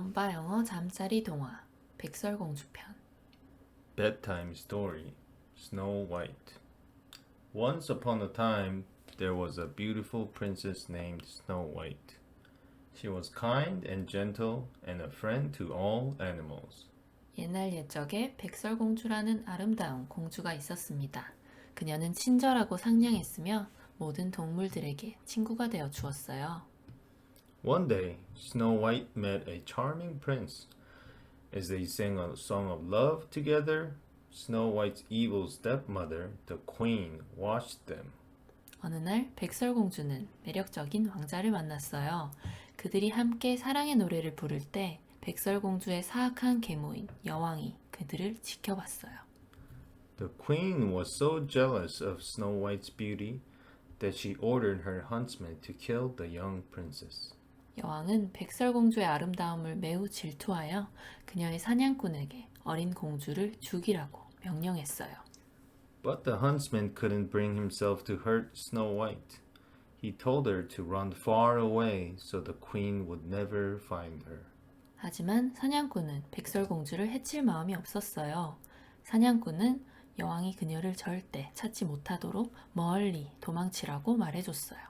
엄빠 영어 잠자리 동화 백설공주 편 Bedtime Story Snow White. Once upon a time, there was a beautiful princess named Snow White. She was kind and gentle and a friend to all animals. 옛날 옛적에 백설공주라는 아름다운 공주가 있었습니다. 그녀는 친절하고 상냥했으며 모든 동물들에게 친구가 되어 주었어요. One day, Snow White met a charming prince. As they sang a song of love together, Snow White's evil stepmother, the queen, watched them. 어느 날 백설공주는 매력적인 왕자를 만났어요. 그들이 함께 사랑의 노래를 부를 때 백설공주의 사악한 계모인 여왕이 그들을 지켜봤어요. The queen was so jealous of Snow White's beauty that she ordered her huntsmen to kill the young princess. 여왕은 백설공주의 아름다움을 매우 질투하여 그녀의 사냥꾼에게 어린 공주를 죽이라고 명령했어요. But the huntsman couldn't bring himself to hurt Snow White. He told her to run far away so the queen would never find her. 하지만 사냥꾼은 백설공주를 해칠 마음이 없었어요. 사냥꾼은 여왕이 그녀를 절대 찾지 못하도록 멀리 도망치라고 말해줬어요.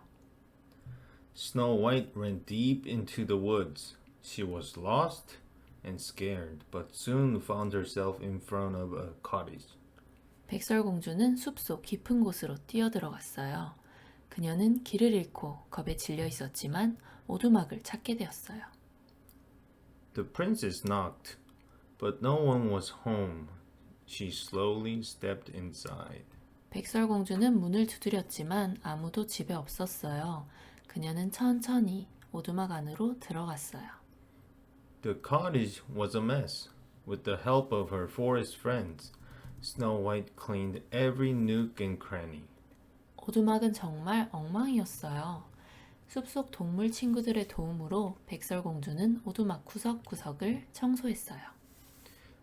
Snow White ran deep into the woods. She was lost and scared, but soon found herself in front of a cottage. 백설공주는 숲속 깊은 곳으로 뛰어들어갔어요. 그녀는 길을 잃고 겁에 질려 있었지만 오두막을 찾게 되었어요. The princess knocked, but no one was home. She slowly stepped inside. 백설공주는 문을 두드렸지만 아무도 집에 없었어요. 그녀는 천천히 오두막 안으로 들어갔어요. The cottage was a mess. With the help of her forest friends, Snow White cleaned every nook and cranny. 오두막은 정말 엉망이었어요. 숲속 동물 친구들의 도움으로 백설공주는 오두막 구석구석을 청소했어요.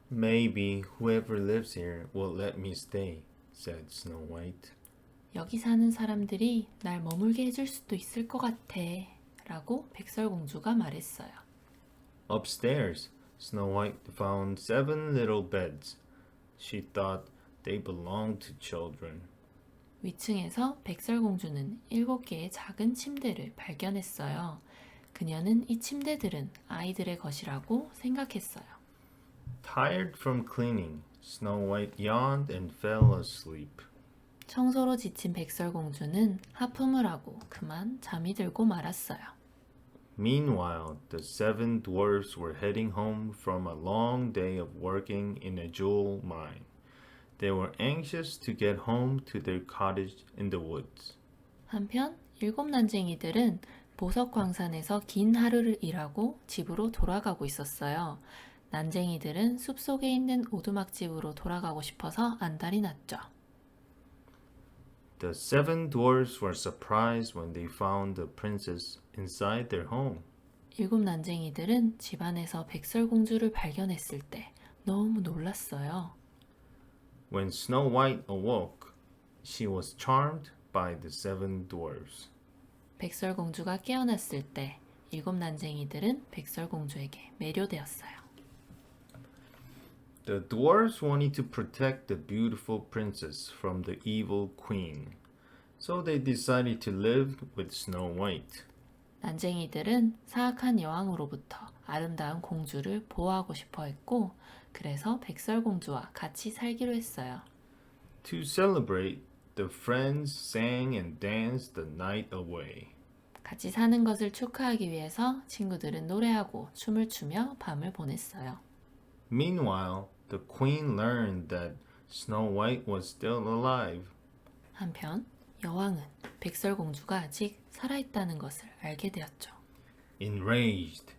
Maybe whoever lives here will let me stay, said Snow White. 여기 사는 사람들이 날 머물게 해줄 수도 있을 것 같아. 라고 백설공주가 말했어요. Upstairs, Snow White found seven little beds. She thought they belonged to children. 위층에서 백설공주는 일곱 개의 작은 침대를 발견했어요. 그녀는 이 침대들은 아이들의 것이라고 생각했어요. Tired from cleaning, Snow White yawned and fell asleep. 청소로 지친 백설공주는 하품을 하고 그만 잠이 들고 말았어요. Meanwhile, the seven dwarfs were heading home from a long day of working in a jewel mine. They were anxious to get home to their cottage in the woods. 한편 일곱 난쟁이들은 보석 광산에서 긴 하루를 일하고 집으로 돌아가고 있었어요. 난쟁이들은 숲속에 있는 오두막집으로 돌아가고 싶어서 안달이 났죠. The seven dwarfs were surprised when they found the princess inside their home. 일곱 난쟁이들은 집안에서 백설공주를 발견했을 때 너무 놀랐어요. When Snow White awoke, she was charmed by the seven dwarfs. 백설공주가 깨어났을 때 일곱 난쟁이들은 백설공주에게 매료되었어요. The dwarfs wanted to protect the beautiful princess from the evil queen, so they decided to live with Snow White. 난쟁이들은 사악한 여왕으로부터 아름다운 공주를 보호하고 싶어 했고, 그래서 백설공주와 같이 살기로 했어요. To celebrate, the friends sang and danced the night away. 같이 사는 것을 축하하기 위해서 친구들은 노래하고 춤을 추며 밤을 보냈어요. Meanwhile, the queen learned that Snow White was still alive. 한편 여왕은 백설공주가 아직 살아있다는 것을 알게 되었죠. Enraged,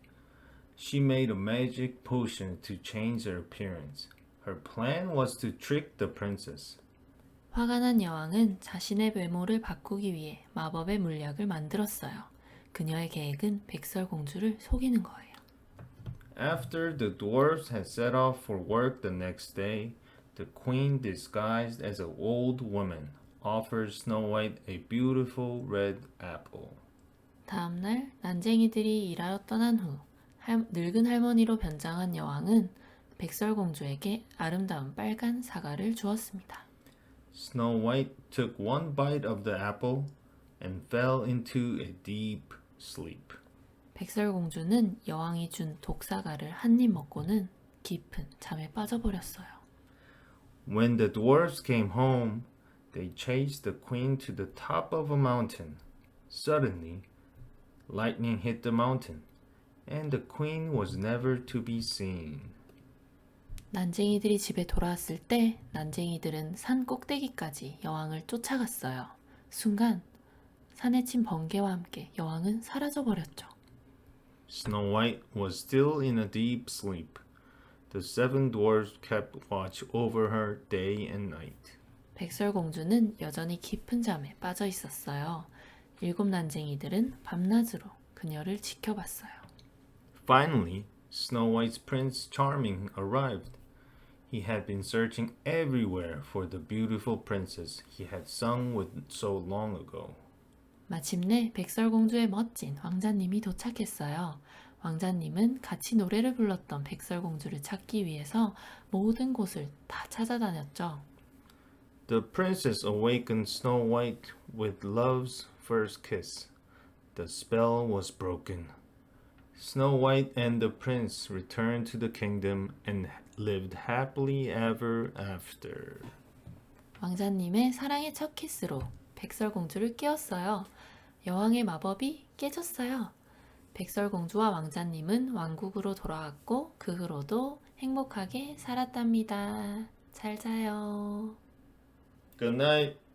she made a magic potion to change her appearance. Her plan was to trick the princess. 화가 난 여왕은 자신의 외모를 바꾸기 위해 마법의 물약을 만들었어요. 그녀의 계획은 백설공주를 속이는 거예요. After the dwarfs had set off for work the next day, the queen, disguised as an old woman, offered Snow White a beautiful red apple. 다음날 난쟁이들이 일하러 떠난 후 할- 늙은 할머니로 변장한 여왕은 백설공주에게 아름다운 빨간 사과를 주었습니다. Snow White took one bite of the apple and fell into a deep sleep. 백설공주는 여왕이 준 독사과를 한 입 먹고는 깊은 잠에 빠져버렸어요. When the dwarfs came home, they chased the queen to the top of a mountain. Suddenly, lightning hit the mountain, and the queen was never to be seen. 난쟁이들이 집에 돌아왔을 때 난쟁이들은 산 꼭대기까지 여왕을 쫓아갔어요. 순간 산에 친 번개와 함께 여왕은 사라져 버렸죠. Snow White was still in a deep sleep. The seven dwarfs kept watch over her day and night. 백설공주는 여전히 깊은 잠에 빠져 있었어요. 일곱 난쟁이들은 밤낮으로 그녀를 지켜봤어요. Finally, Snow White's Prince Charming arrived. He had been searching everywhere for the beautiful princess he had sung with so long ago. 마침내 백설공주의 멋진 왕자님이 도착했어요. 왕자님은 같이 노래를 불렀던 백설공주를 찾기 위해서 모든 곳을 다 찾아다녔죠. The princess awakened Snow White with love's first kiss. The spell was broken. Snow White and the prince returned to the kingdom and lived happily ever after. 왕자님의 사랑의 첫 키스로 백설공주를 깨웠어요. 여왕의 마법이 깨졌어요. 백설공주와 왕자님은 왕국으로 돌아왔고 그 후로도 행복하게 살았답니다. 잘 자요. Good night.